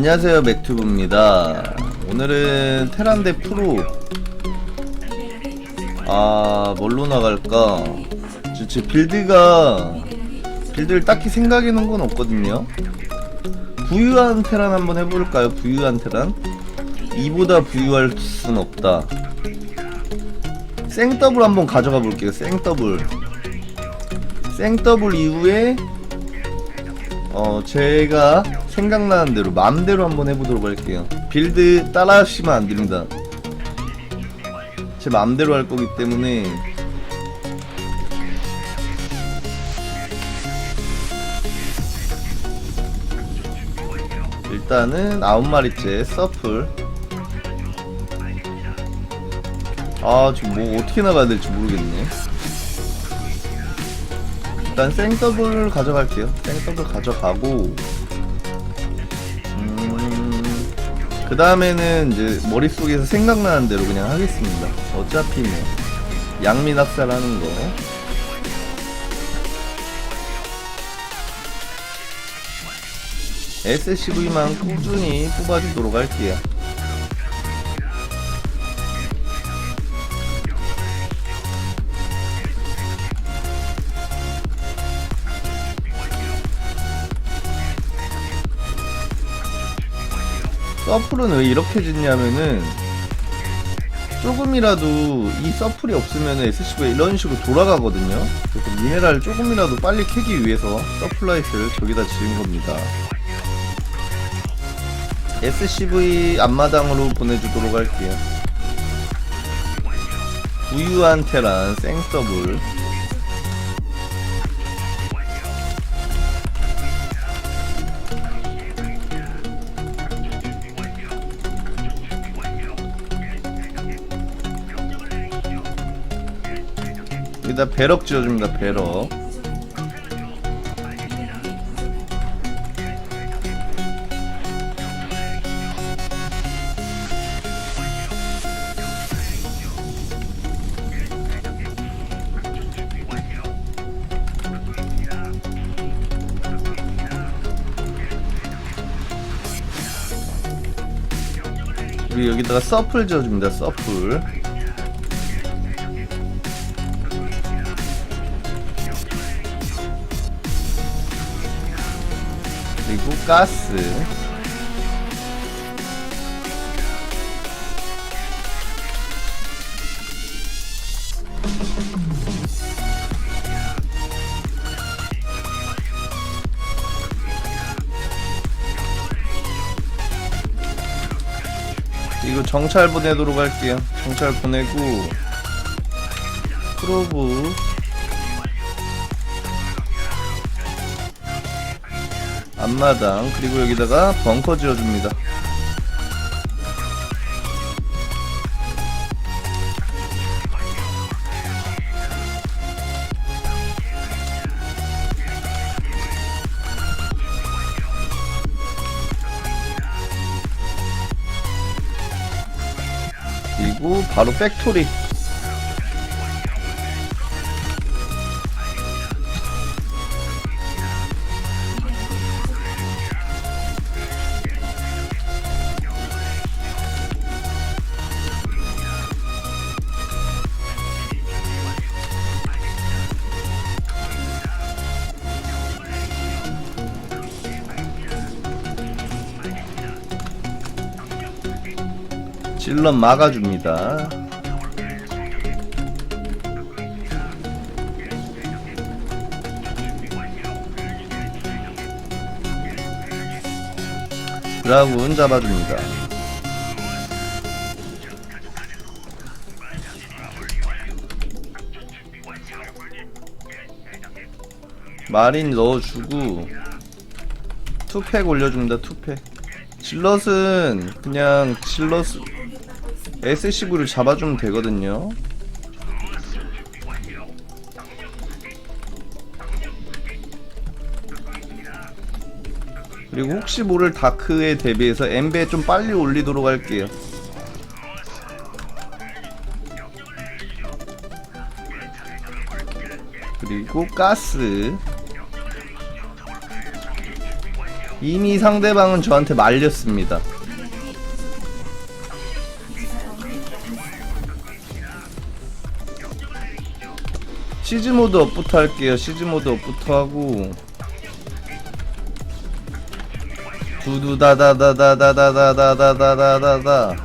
안녕하세요 맥튜브입니다. 오늘은 테란데 프로. 아 뭘로 나갈까? 저, 제 빌드가 빌드를 딱히 생각해 놓은 건 없거든요. 부유한 테란 한번 해볼까요? 부유한 테란? 이보다 부유할 순 없다. 생더블 한번 가져가 볼게요 생더블. 생더블 이후에 어 제가 생각나는 대로 마음대로 한번 해보도록 할게요. 빌드 따라 하시면 안 됩니다. 제 마음대로 할 거기 때문에. 일단은 아홉 마리째 서플. 아 지금 뭐 어떻게 나가야 될지 모르겠네. 일단 생더블 가져갈게요. 생더블 가져가고 그 다음에는 이제 머릿속에서 생각나는 대로 그냥 하겠습니다. 어차피 뭐 양민 학살 하는 거. SCV만 꾸준히 뽑아주도록 할게요. 서플은 왜 이렇게 짓냐면은 조금이라도 이 서플이 없으면 SCV가 이런 식으로 돌아가거든요. 그래서 미네랄을 조금이라도 빨리 캐기 위해서 서플라이트를 저기다 지은 겁니다. SCV 앞마당으로 보내주도록 할게요. 부유한 테란 생더블 여기다 배럭 지어줍니다 배럭. 여기다가 서플 지어줍니다 서플 그리고 가스. 이거 정찰 보내도록 할게요. 정찰 보내고 프로브 앞마당 그리고 여기다가 벙커 지어줍니다. 그리고 바로 팩토리 질럿 막아줍니다. 드라군 잡아줍니다. 마린 넣어주고 투팩 올려줍니다. 투팩. 질럿은 그냥 질럿 SCV를 잡아주면 되거든요. 그리고 혹시 모를 다크에 대비해서 엠베 좀 빨리 올리도록 할게요. 그리고 가스 이미 상대방은 저한테 말렸습니다. 시즈 모드 업부터 할게요. 시즈 모드 업부터 하고 두두다다다다다다다다다다다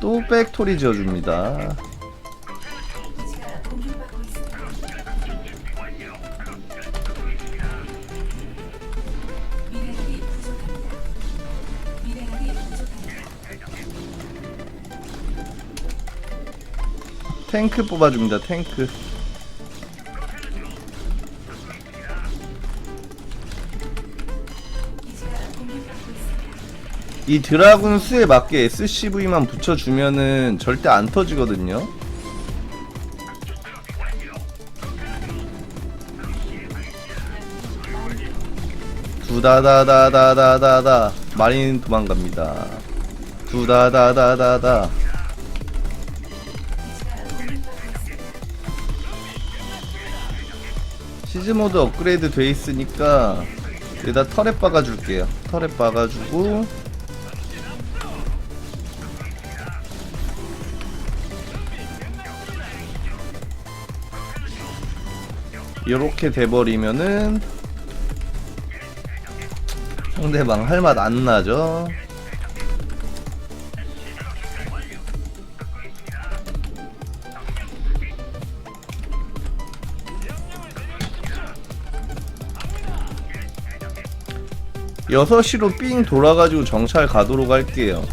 또 백토리 지어줍니다. 탱크 뽑아줍니다. 탱크. 이 드라군 수에 맞게 SCV만 붙여주면은 절대 안 터지거든요. 두다다다다다다다 마린 도망갑니다. 두다다다다다 시즈 모드 업그레이드 돼 있으니까 여기다 터렛 박아줄게요. 터렛 박아주고 이렇게 돼버리면은 상대방 할 맛 안 나죠. 여섯 시로 삥 돌아가지고 정찰 가도록 할게요.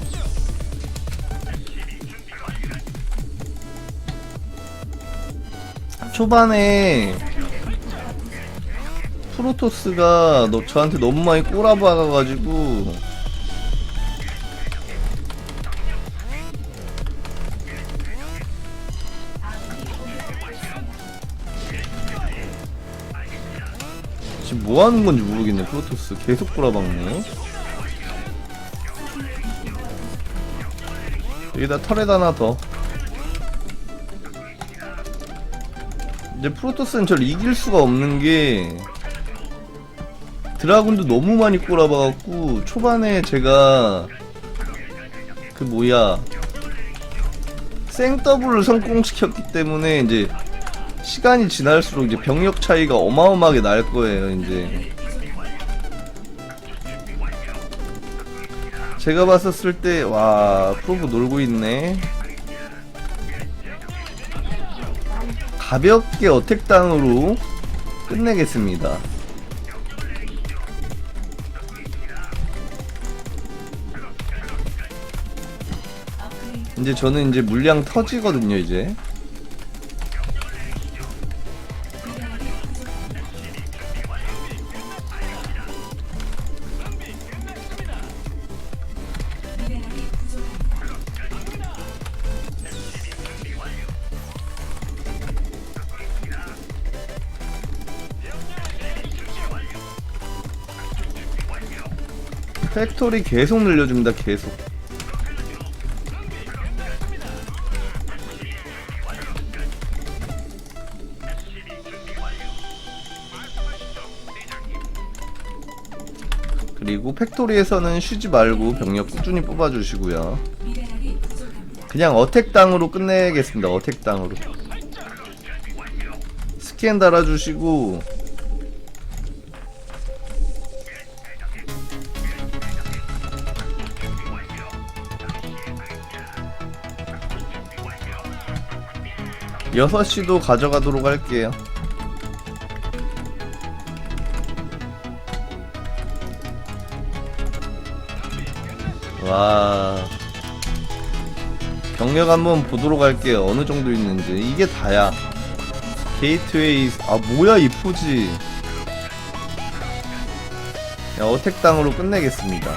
초반에 프로토스가 너 저한테 너무 많이 꼬라박아가지고 지금 뭐 하는 건지 모르겠네. 프로토스 계속 꼬라박네. 여기다 터렛 하나 더. 이제 프로토스는 저를 이길 수가 없는 게 드라군도 너무 많이 꼬라봐갖고 초반에 제가 그 뭐야 생더블을 성공시켰기 때문에 이제 시간이 지날수록 이제 병력 차이가 어마어마하게 날 거예요 이제 제가 봤었을 때 와 프로브 놀고 있네 가볍게 어택당으로 끝내겠습니다. 이제 저는 이제 물량 터지거든요, 이제. 팩토리 계속 늘려줍니다, 계속. 그리고 팩토리에서는 쉬지 말고 병력 꾸준히 뽑아주시고요. 그냥 어택당으로 끝내겠습니다. 어택당으로. 스캔 달아주시고 여섯 시도 가져가도록 할게요. 와. 경력 한번 보도록 할게요. 어느 정도 있는지. 이게 다야. 게이트웨이. 아, 뭐야, 이 포지. 야, 어택당으로 끝내겠습니다.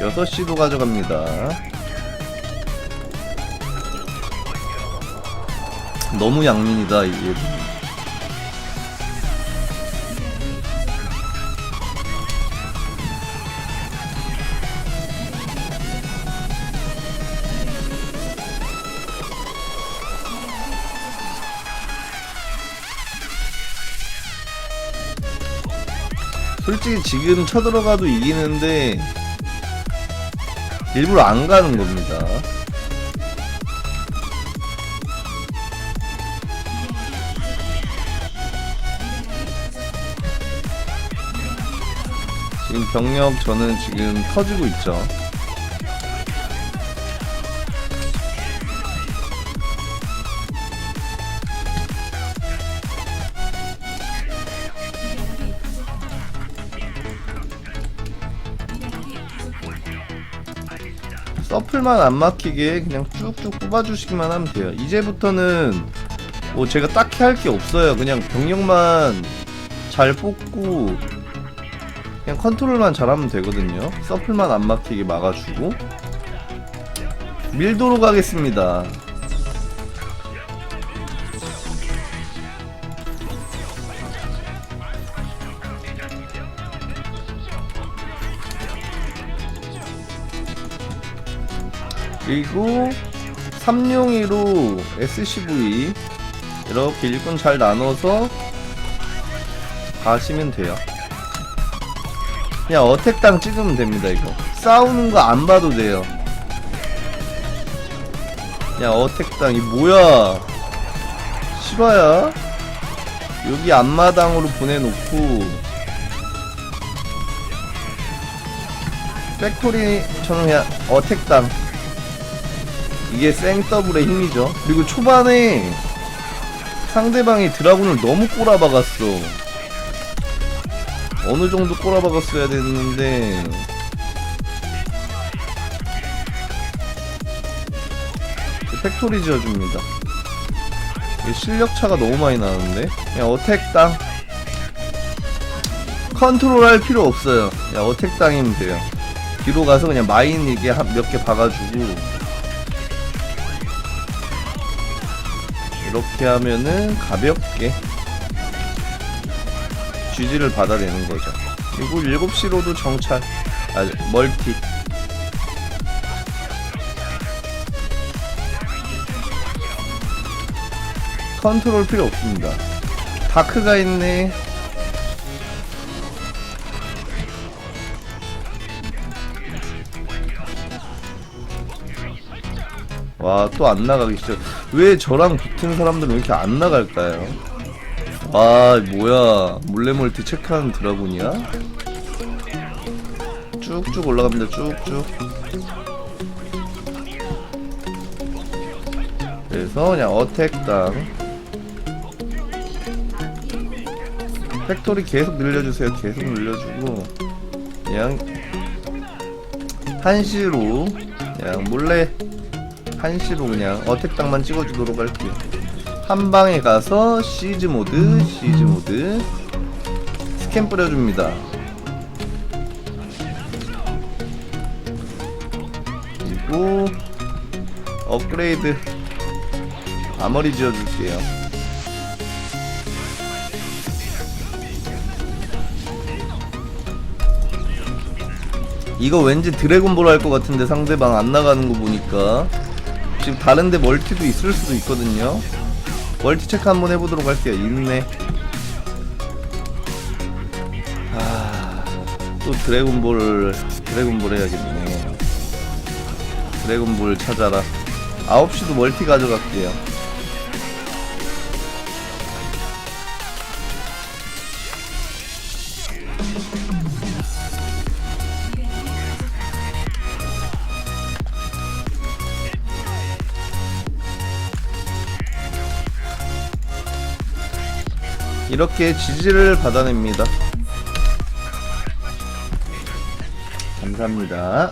6시도 가져갑니다. 너무 양민이다 이게 솔직히 지금 쳐들어가도 이기는데 일부러 안 가는 겁니다. 병력 저는 지금 터지고 있죠. 서플만 안 막히게 그냥 쭉쭉 뽑아주시기만 하면 돼요. 이제부터는 뭐 제가 딱히 할 게 없어요. 그냥 병력만 잘 뽑고 그냥 컨트롤만 잘하면 되거든요. 서플만 안 막히게 막아주고 밀도로 가겠습니다. 그리고 3용이로 SCV 이렇게 일꾼 잘 나눠서 가시면 돼요. 그냥 어택당 찍으면 됩니다 이거. 싸우는 거 안 봐도 돼요. 그냥 어택당. 이 뭐야? 실화야? 여기 앞마당으로 보내놓고. 팩토리 저는 그냥 어택당. 이게 생더블의 힘이죠. 그리고 초반에 상대방이 드라군을 너무 꼬라박았어 어느 정도 꼬라박았어야 됐는데. 팩토리 지어줍니다. 이게 실력 차가 너무 많이 나는데. 그냥 어택당 컨트롤 할 필요 없어요. 그냥 어택당이면 돼요. 뒤로 가서 그냥 마인 이게 몇 개 박아주고. 이렇게 하면은 가볍게 GG를 받아내는 거죠. 그리고 7시로도 정찰, 아, 멀티. 컨트롤 필요 없습니다. 다크가 있네. 와, 또 안 나가기 시작. 왜 저랑 붙은 사람들은 왜 이렇게 안 나갈까요? 아 뭐야. 몰래 멀티 체크하는 드라군이야? 쭉쭉 올라갑니다 쭉쭉. 그래서 그냥 어택당. 팩토리 계속 늘려주세요. 계속 늘려주고. 그냥 한시로 그냥 몰래 한시로 그냥 어택당만 찍어주도록 할게요 한 방에 가서 시즈 모드, 시즈 모드 스캔 뿌려줍니다. 그리고 업그레이드 아머리 지어줄게요. 이거 왠지 드래곤볼 할 것 같은데 상대방 안 나가는 거 보니까 지금 다른데 멀티도 있을 수도 있거든요. 멀티 체크 한번 해보도록 할게요. 있네. 아, 또 드래곤볼, 드래곤볼 해야겠네. 드래곤볼 찾아라. 9시도 멀티 가져갈게요. 이렇게 지지를 받아냅니다. 감사합니다.